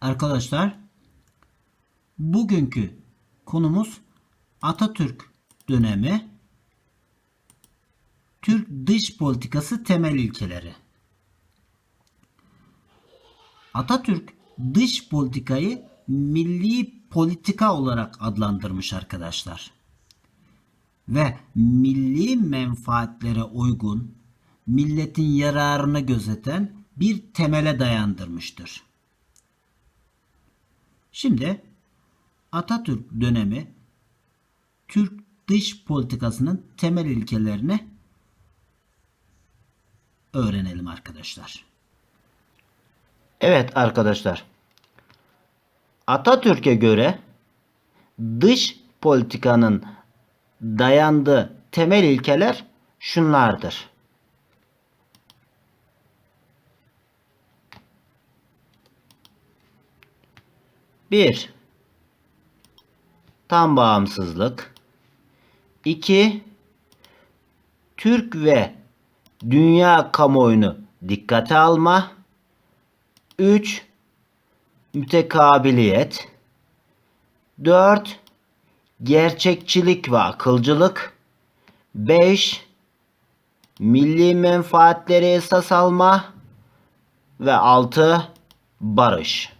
Arkadaşlar bugünkü konumuz Atatürk dönemi Türk dış politikası temel ilkeleri. Atatürk dış politikayı milli politika olarak adlandırmış arkadaşlar. Ve milli menfaatlere uygun, milletin yararını gözeten bir temele dayandırmıştır. Şimdi Atatürk dönemi Türk dış politikasının temel ilkelerini öğrenelim arkadaşlar. Evet arkadaşlar. Atatürk'e göre dış politikanın dayandığı temel ilkeler şunlardır. Bir, tam bağımsızlık. 2. Türk ve dünya kamuoyunu dikkate alma. 3. Mütekabiliyet. 4. Gerçekçilik ve akılcılık. 5. Milli menfaatleri esas alma. Ve 6. Barış.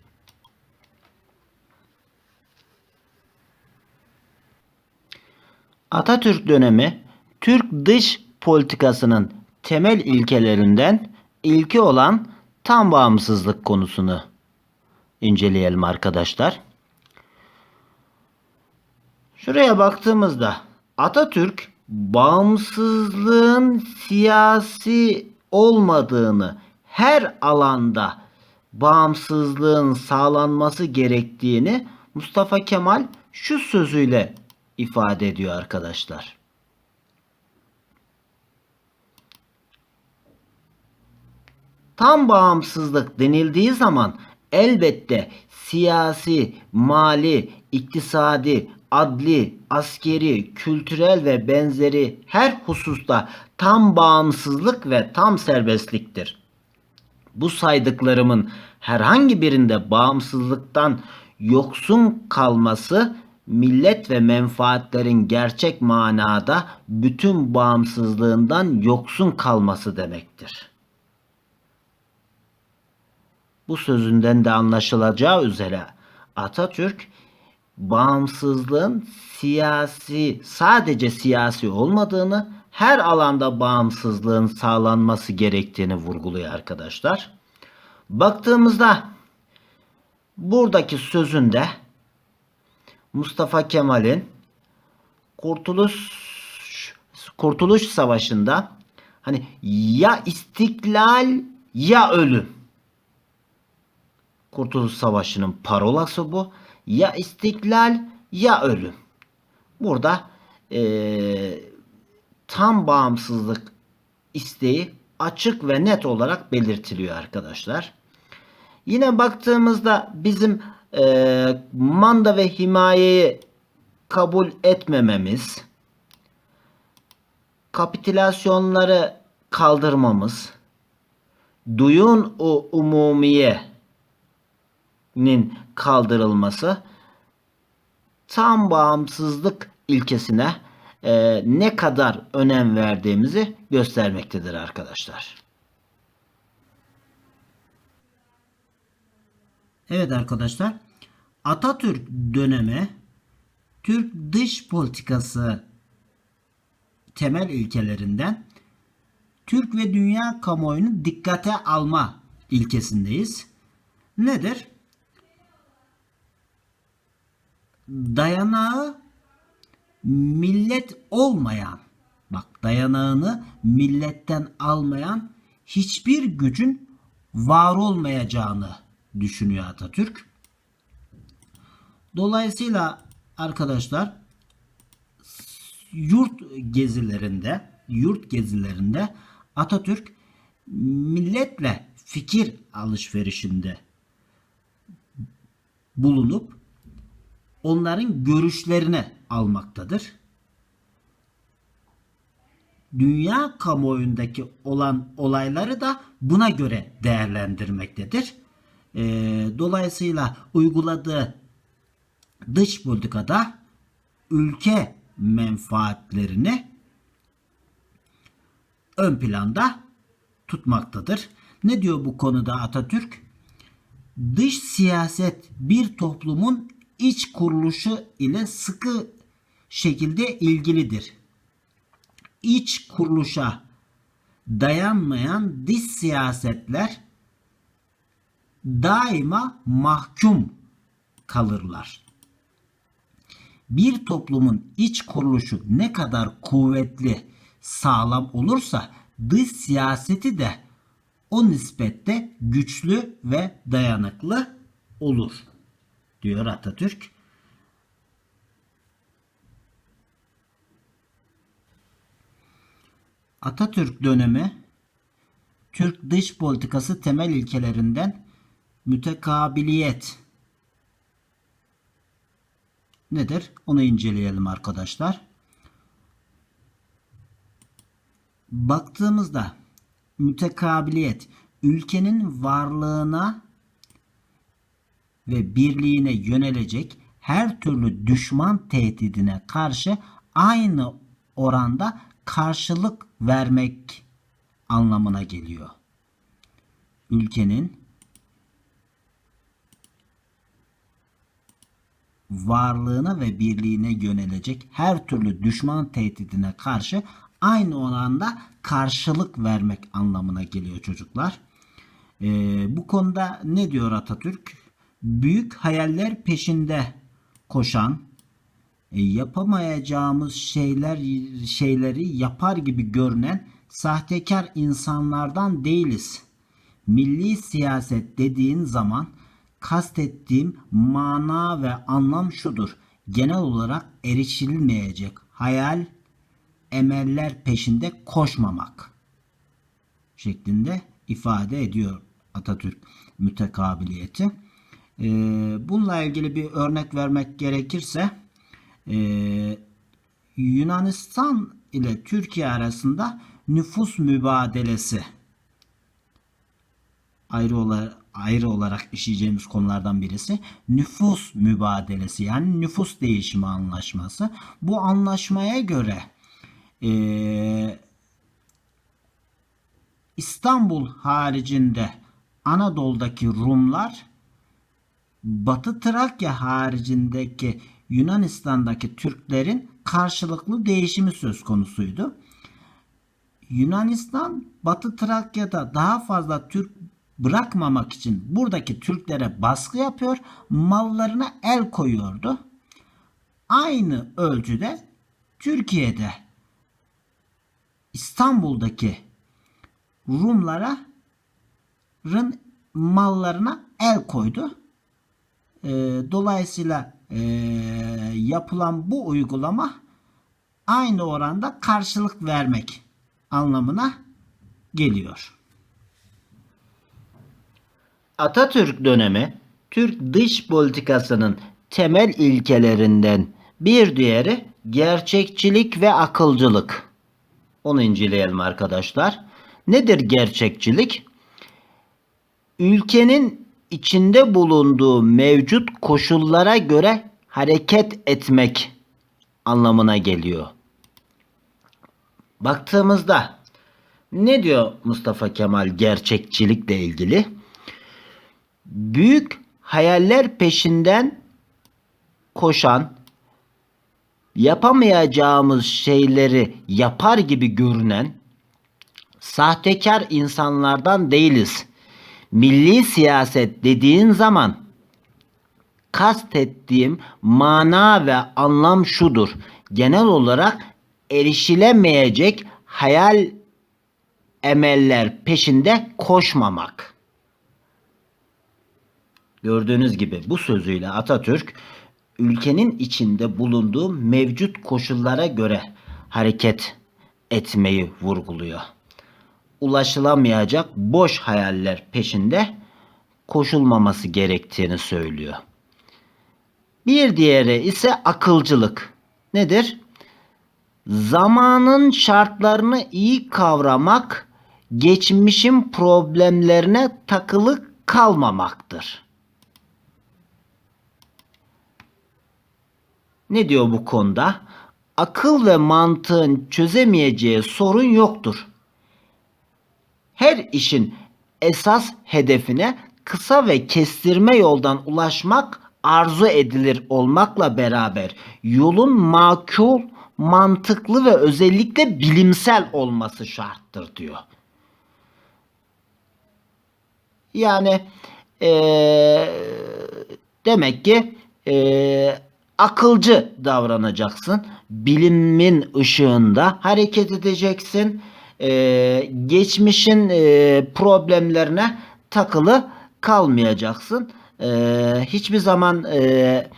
Atatürk dönemi Türk dış politikasının temel ilkelerinden ilki olan tam bağımsızlık konusunu inceleyelim arkadaşlar. Şuraya baktığımızda Atatürk bağımsızlığın siyasi olmadığını her alanda bağımsızlığın sağlanması gerektiğini Mustafa Kemal şu sözüyle ifade ediyor arkadaşlar. Tam bağımsızlık denildiği zaman elbette siyasi, mali, iktisadi, adli, askeri, kültürel ve benzeri her hususta tam bağımsızlık ve tam serbestliktir. Bu saydıklarımın herhangi birinde bağımsızlıktan yoksun kalması millet ve menfaatlerin gerçek manada bütün bağımsızlığından yoksun kalması demektir. Bu sözünden de anlaşılacağı üzere Atatürk bağımsızlığın siyasi sadece siyasi olmadığını her alanda bağımsızlığın sağlanması gerektiğini vurguluyor arkadaşlar. Baktığımızda buradaki sözünde Mustafa Kemal'in Kurtuluş Kurtuluş Savaşı'nda hani ya istiklal ya ölüm. Kurtuluş Savaşı'nın parolası bu. Ya istiklal ya ölüm. Burada ee, tam bağımsızlık isteği açık ve net olarak belirtiliyor arkadaşlar. Yine baktığımızda bizim e, manda ve himayeyi kabul etmememiz, kapitülasyonları kaldırmamız, duyun o umumiyenin kaldırılması tam bağımsızlık ilkesine e, ne kadar önem verdiğimizi göstermektedir arkadaşlar. Evet arkadaşlar. Atatürk dönemi Türk dış politikası temel ilkelerinden Türk ve dünya kamuoyunu dikkate alma ilkesindeyiz. Nedir? Dayanağı millet olmayan bak dayanağını milletten almayan hiçbir gücün var olmayacağını düşünüyor Atatürk. Dolayısıyla arkadaşlar yurt gezilerinde yurt gezilerinde Atatürk milletle fikir alışverişinde bulunup onların görüşlerini almaktadır. Dünya kamuoyundaki olan olayları da buna göre değerlendirmektedir E, dolayısıyla uyguladığı dış politikada ülke menfaatlerini ön planda tutmaktadır. Ne diyor bu konuda Atatürk? Dış siyaset bir toplumun iç kuruluşu ile sıkı şekilde ilgilidir. İç kuruluşa dayanmayan dış siyasetler daima mahkum kalırlar. Bir toplumun iç kuruluşu ne kadar kuvvetli, sağlam olursa dış siyaseti de o nispette güçlü ve dayanıklı olur diyor Atatürk. Atatürk dönemi Türk dış politikası temel ilkelerinden mütekabiliyet nedir? Onu inceleyelim arkadaşlar. Baktığımızda mütekabiliyet ülkenin varlığına ve birliğine yönelecek her türlü düşman tehdidine karşı aynı oranda karşılık vermek anlamına geliyor. Ülkenin varlığına ve birliğine yönelecek her türlü düşman tehdidine karşı aynı oranda karşılık vermek anlamına geliyor çocuklar. Ee, bu konuda ne diyor Atatürk? Büyük hayaller peşinde koşan, e, yapamayacağımız şeyler şeyleri yapar gibi görünen sahtekar insanlardan değiliz. Milli siyaset dediğin zaman kastettiğim mana ve anlam şudur. Genel olarak erişilmeyecek hayal, emeller peşinde koşmamak şeklinde ifade ediyor Atatürk mütekabiliyeti. Ee, bununla ilgili bir örnek vermek gerekirse ee, Yunanistan ile Türkiye arasında nüfus mübadelesi ayrı olarak ayrı olarak işleyeceğimiz konulardan birisi nüfus mübadelesi yani nüfus değişimi anlaşması. Bu anlaşmaya göre ee, İstanbul haricinde Anadolu'daki Rumlar Batı Trakya haricindeki Yunanistan'daki Türklerin karşılıklı değişimi söz konusuydu. Yunanistan Batı Trakya'da daha fazla Türk bırakmamak için buradaki Türklere baskı yapıyor, mallarına el koyuyordu. Aynı ölçüde Türkiye'de İstanbul'daki Rumlara mallarına el koydu. E, dolayısıyla e, yapılan bu uygulama aynı oranda karşılık vermek anlamına geliyor. Atatürk dönemi Türk dış politikasının temel ilkelerinden bir diğeri gerçekçilik ve akılcılık. Onu inceleyelim arkadaşlar. Nedir gerçekçilik? Ülkenin içinde bulunduğu mevcut koşullara göre hareket etmek anlamına geliyor. Baktığımızda ne diyor Mustafa Kemal gerçekçilikle ilgili? Büyük hayaller peşinden koşan, yapamayacağımız şeyleri yapar gibi görünen sahtekar insanlardan değiliz. Milli siyaset dediğin zaman kastettiğim mana ve anlam şudur. Genel olarak erişilemeyecek hayal emeller peşinde koşmamak. Gördüğünüz gibi bu sözüyle Atatürk ülkenin içinde bulunduğu mevcut koşullara göre hareket etmeyi vurguluyor. Ulaşılamayacak boş hayaller peşinde koşulmaması gerektiğini söylüyor. Bir diğeri ise akılcılık. Nedir? Zamanın şartlarını iyi kavramak, geçmişin problemlerine takılı kalmamaktır. Ne diyor bu konuda? Akıl ve mantığın çözemeyeceği sorun yoktur. Her işin esas hedefine kısa ve kestirme yoldan ulaşmak arzu edilir olmakla beraber yolun makul, mantıklı ve özellikle bilimsel olması şarttır diyor. Yani eee, demek ki eee, akılcı davranacaksın. Bilimin ışığında hareket edeceksin. Eee, geçmişin eee, problemlerine takılı kalmayacaksın. Eee, hiçbir zaman eee,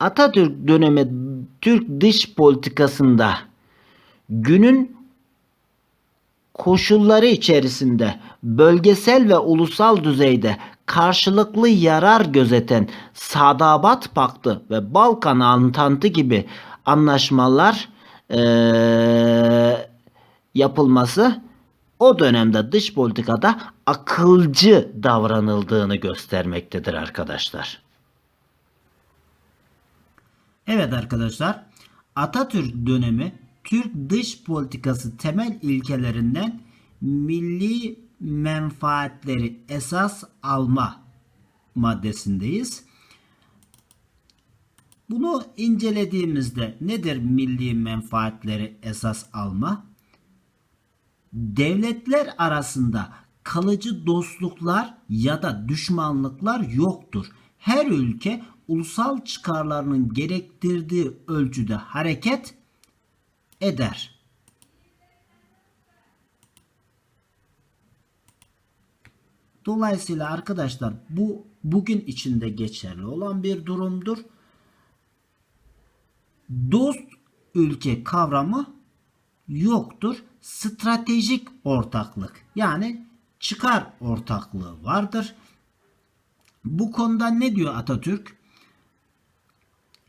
Atatürk dönemi Türk dış politikasında günün koşulları içerisinde bölgesel ve ulusal düzeyde karşılıklı yarar gözeten Sadabat Paktı ve Balkan Antantı gibi anlaşmalar eee, yapılması o dönemde dış politikada akılcı davranıldığını göstermektedir arkadaşlar. Evet arkadaşlar, Atatürk dönemi Türk dış politikası temel ilkelerinden milli menfaatleri esas alma maddesindeyiz. Bunu incelediğimizde nedir milli menfaatleri esas alma? Devletler arasında kalıcı dostluklar ya da düşmanlıklar yoktur. Her ülke ulusal çıkarlarının gerektirdiği ölçüde hareket eder. Dolayısıyla arkadaşlar bu bugün içinde geçerli olan bir durumdur. Dost ülke kavramı yoktur. Stratejik ortaklık yani çıkar ortaklığı vardır. Bu konuda ne diyor Atatürk?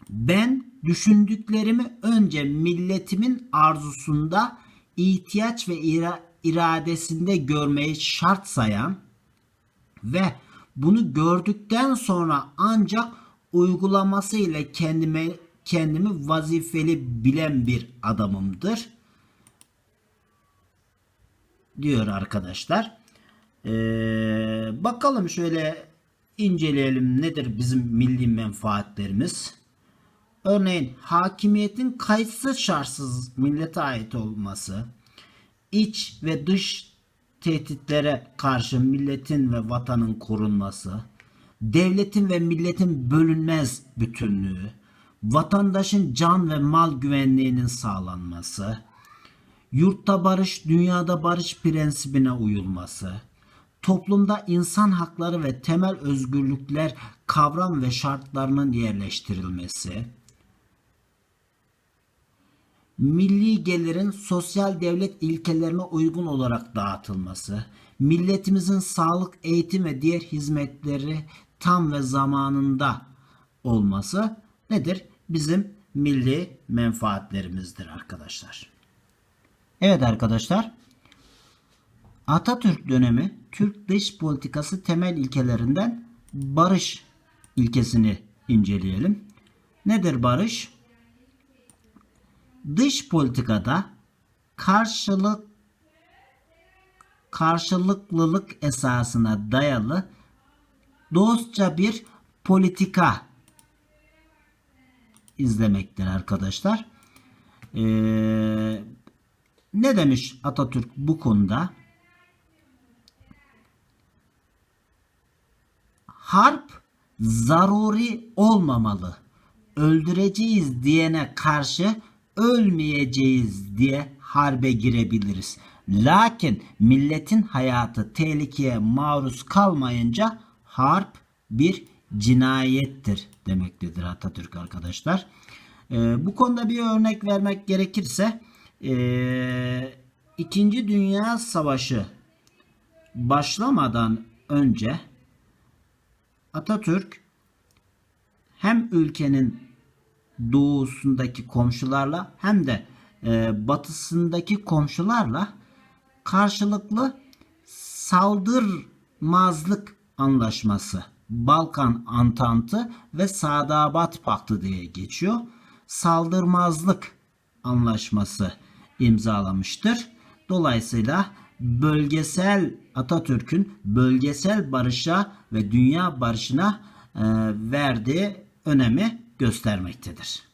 Ben düşündüklerimi önce milletimin arzusunda, ihtiyaç ve ira- iradesinde görmeyi şart sayan ve bunu gördükten sonra ancak uygulaması ile kendime kendimi vazifeli bilen bir adamımdır diyor arkadaşlar. Ee, bakalım şöyle inceleyelim nedir bizim milli menfaatlerimiz. Örneğin hakimiyetin kayıtsız şartsız millete ait olması, iç ve dış tehditlere karşı milletin ve vatanın korunması, devletin ve milletin bölünmez bütünlüğü, vatandaşın can ve mal güvenliğinin sağlanması, yurtta barış, dünyada barış prensibine uyulması, toplumda insan hakları ve temel özgürlükler kavram ve şartlarının yerleştirilmesi, milli gelirin sosyal devlet ilkelerine uygun olarak dağıtılması, milletimizin sağlık, eğitim ve diğer hizmetleri tam ve zamanında olması nedir? Bizim milli menfaatlerimizdir arkadaşlar. Evet arkadaşlar. Atatürk dönemi Türk dış politikası temel ilkelerinden barış ilkesini inceleyelim. Nedir barış? Dış politikada karşılık karşılıklılık esasına dayalı dostça bir politika izlemektir arkadaşlar. Ee, ne demiş Atatürk bu konuda? Harp zaruri olmamalı. Öldüreceğiz diyene karşı ölmeyeceğiz diye harbe girebiliriz. Lakin milletin hayatı tehlikeye maruz kalmayınca harp bir cinayettir demektedir Atatürk arkadaşlar. Ee, bu konuda bir örnek vermek gerekirse ee, İkinci Dünya Savaşı başlamadan önce Atatürk hem ülkenin doğusundaki komşularla hem de e, batısındaki komşularla karşılıklı saldırmazlık anlaşması, Balkan Antantı ve Sadabat Paktı diye geçiyor. Saldırmazlık anlaşması imzalamıştır. Dolayısıyla bölgesel Atatürk'ün bölgesel barışa ve dünya barışına e, verdiği önemi göstermektedir.